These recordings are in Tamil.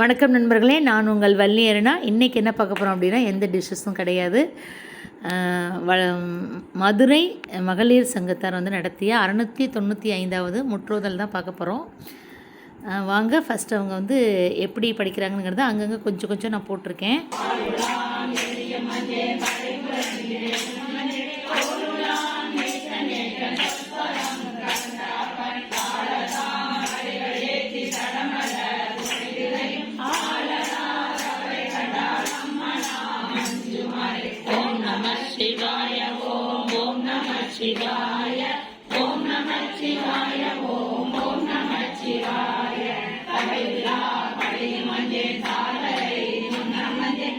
வணக்கம் நண்பர்களே நான் உங்கள் வள்ளியரனா இன்றைக்கி என்ன பார்க்க போகிறோம் அப்படின்னா எந்த டிஷ்ஷஸும் கிடையாது. வ மதுரை மகளிர் சங்கத்தார் வந்து நடத்திய அறநூற்றி தொண்ணூற்றி ஐந்தாவது முற்றோதல் தான் பார்க்க போகிறோம் வாங்க ஃபஸ்ட்டு அவங்க வந்து எப்படி படிக்கிறாங்கங்கிறத அங்கங்கே கொஞ்சம் கொஞ்சம் நான் போட்டிருக்கேன். சிவாய ஓம் நம சிவாய ஓம் ஓம் நம சிவாய. படைவிழா படையும் அஞ்சே சாலை முன்னமஞ்சே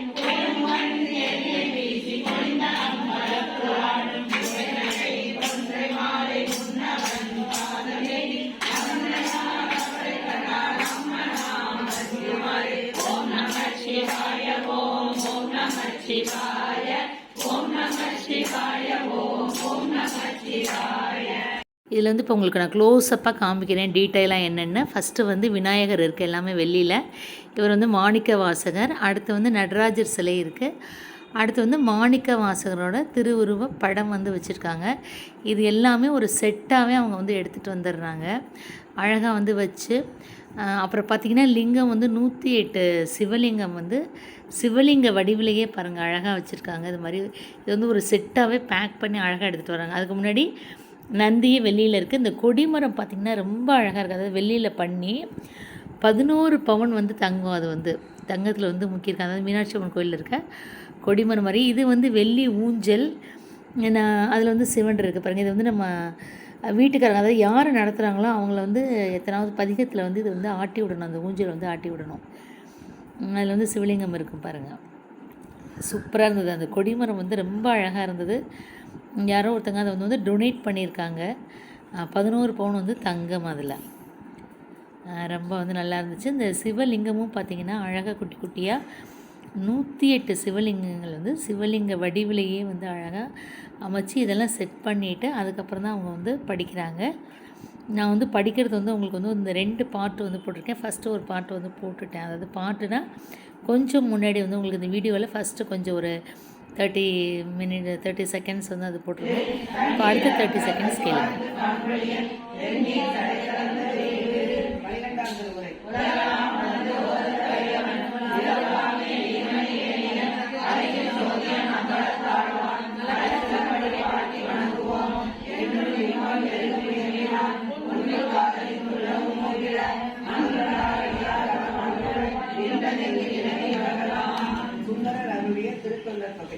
இதில் வந்து இப்போ உங்களுக்கு நான் க்ளோஸ்அப்பாக காமிக்கிறேன். டீட்டெயிலாக என்னென்னு? ஃபஸ்ட்டு வந்து விநாயகர் இருக்குது எல்லாமே வெளியில். இவர் வந்து மாணிக்க வாசகர். அடுத்து வந்து நடராஜர் சிலை இருக்குது அடுத்து வந்து மாணிக்க வாசகரோட திருவுருவ படம் வந்து வச்சுருக்காங்க. இது எல்லாமே ஒரு செட்டாகவே அவங்க வந்து எடுத்துகிட்டு வந்துடுறாங்க. அழகாக வந்து வச்சு அப்புறம் பார்த்திங்கன்னா லிங்கம் வந்து நூற்றி எட்டு சிவலிங்கம் வந்து சிவலிங்க வடிவிலேயே பாருங்கள் அழகாக வச்சுருக்காங்க. இது மாதிரி இது வந்து ஒரு செட்டாகவே பேக் பண்ணி அழகாக எடுத்துகிட்டு வராங்க. அதுக்கு முன்னாடி நந்தியே வெள்ளியில் இருக்குது இந்த கொடிமரம் பார்த்திங்கன்னா ரொம்ப அழகாக இருக்குது அதாவது வெள்ளியில் பண்ணி பதினோரு பவுன் வந்து தங்கம் அது வந்து. தங்கத்தில் வந்து முக்கியிருக்காங்க அதாவது மீனாட்சி அம்மன் கோயிலில் இருக்க கொடிமரம் மாதிரி. இது வந்து வெள்ளி ஊஞ்சல். நான் அதில் வந்து சிவன் இருக்குது பாருங்கள் இது வந்து நம்ம வீட்டுக்காரங்க அதாவது யார் நடத்துகிறாங்களோ அவங்கள வந்து எத்தனாவது பதிகத்தில் வந்து இது வந்து ஆட்டி விடணும். அந்த ஊஞ்சல் வந்து ஆட்டி விடணும். அதில் வந்து சிவலிங்கம் இருக்கும் பாருங்கள் சூப்பராக இருந்தது. அந்த கொடிமரம் வந்து ரொம்ப அழகாக இருந்தது. யாரோ ஒருத்தங்க அதை வந்து வந்து டொனேட் பண்ணியிருக்காங்க. பதினோரு பவுன் வந்து தங்கம் அதில். ரொம்ப வந்து நல்லா இருந்துச்சு. இந்த சிவலிங்கமும் பார்த்திங்கன்னா அழகாக குட்டி குட்டியாக நூற்றி எட்டு சிவலிங்கங்கள் வந்து சிவலிங்க வடிவிலேயே வந்து அழகாக அமைச்சு இதெல்லாம் செட் பண்ணிவிட்டு அதுக்கப்புறம் தான் அவங்க வந்து படிக்கிறாங்க. நான் வந்து படிக்கிறது வந்து உங்களுக்கு வந்து இந்த ரெண்டு பாட்டு வந்து போட்டிருக்கேன். ஃபஸ்ட்டு ஒரு பாட்டு வந்து போட்டுட்டேன். அதாவது பாட்டுனா கொஞ்சம் முன்னாடி வந்து உங்களுக்கு இந்த வீடியோவில் ஃபஸ்ட்டு கொஞ்சம் ஒரு தேர்ட்டி மினிட் தேர்ட்டி செகண்ட்ஸ் வந்து அது போட்டிருக்கேன். இப்போ அடுத்த தேர்ட்டி செகண்ட்ஸ் கேளுங்க. அருளிய திருத்தொண்டர் தொகை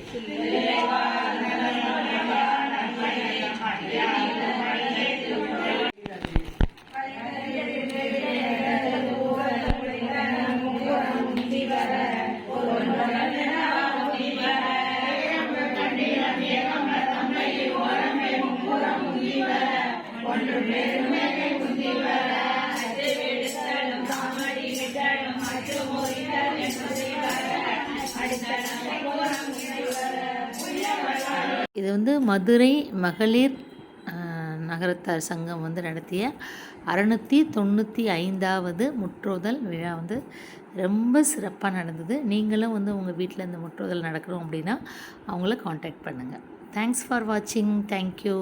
இது வந்து மதுரை மகளிர் நகரத்தார் சங்கம் வந்து நடத்திய அறநூற்றி தொண்ணூற்றி ஐந்தாவது முற்றோதல் விழா வந்து ரொம்ப சிறப்பாக நடந்தது. நீங்களும் வந்து உங்கள் வீட்டில் இந்த முற்றோதல் நடக்கணும் அப்படின்னா அவங்கள காண்டாக்ட் பண்ணுங்கள் தேங்க்ஸ் ஃபார் வாட்சிங் தேங்க்யூ